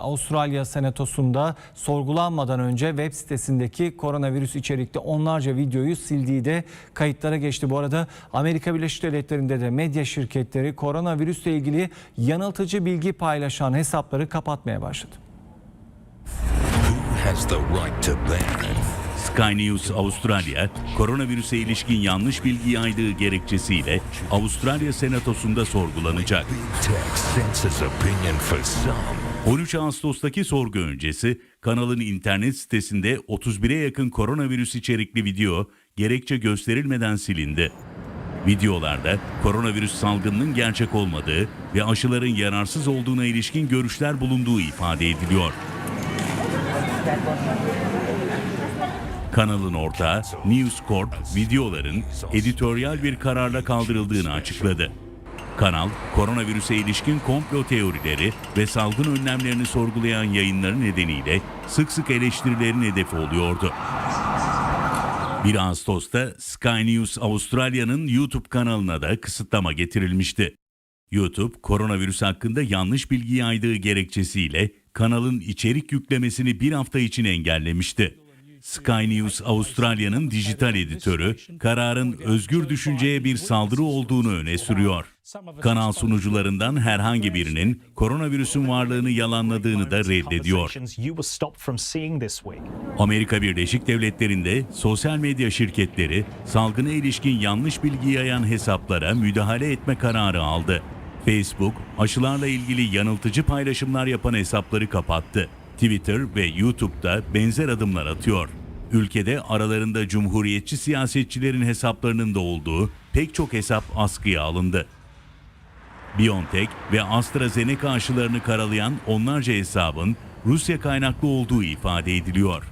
Avustralya Senatosu'nda sorgulanmadan önce web sitesindeki koronavirüs içerikli onlarca videoyu sildiği de kayıtlara geçti. Bu arada Amerika Birleşik Devletleri'nde de medya şirketleri koronavirüsle ilgili yanıltıcı bilgi paylaşan hesapları kapatmaya başladı. Who has the right to? Sky News Avustralya, koronavirüse ilişkin yanlış bilgi yaydığı gerekçesiyle Avustralya Senatosu'nda sorgulanacak. Big tech censors opinion for some. 13 Ağustos'taki sorgu öncesi kanalın internet sitesinde 31'e yakın koronavirüs içerikli video gerekçe gösterilmeden silindi. Videolarda koronavirüs salgınının gerçek olmadığı ve aşıların yararsız olduğuna ilişkin görüşler bulunduğu ifade ediliyor. Kanalın ortağı News Corp videoların editoryal bir kararla kaldırıldığını açıkladı. Kanal, koronavirüse ilişkin komplo teorileri ve salgın önlemlerini sorgulayan yayınları nedeniyle sık sık eleştirilerin hedefi oluyordu. 1 Ağustos'ta Sky News Avustralya'nın YouTube kanalına da kısıtlama getirilmişti. YouTube, koronavirüs hakkında yanlış bilgi yaydığı gerekçesiyle kanalın içerik yüklemesini bir hafta için engellemişti. Sky News Avustralya'nın dijital editörü, kararın özgür düşünceye bir saldırı olduğunu öne sürüyor. Kanal sunucularından herhangi birinin koronavirüsün varlığını yalanladığını da reddediyor. Amerika Birleşik Devletleri'nde sosyal medya şirketleri salgına ilişkin yanlış bilgi yayan hesaplara müdahale etme kararı aldı. Facebook, aşılarla ilgili yanıltıcı paylaşımlar yapan hesapları kapattı. Twitter ve YouTube'da benzer adımlar atıyor. Ülkede aralarında cumhuriyetçi siyasetçilerin hesaplarının da olduğu pek çok hesap askıya alındı. BioNTech ve AstraZeneca aşılarını karalayan onlarca hesabın Rusya kaynaklı olduğu ifade ediliyor.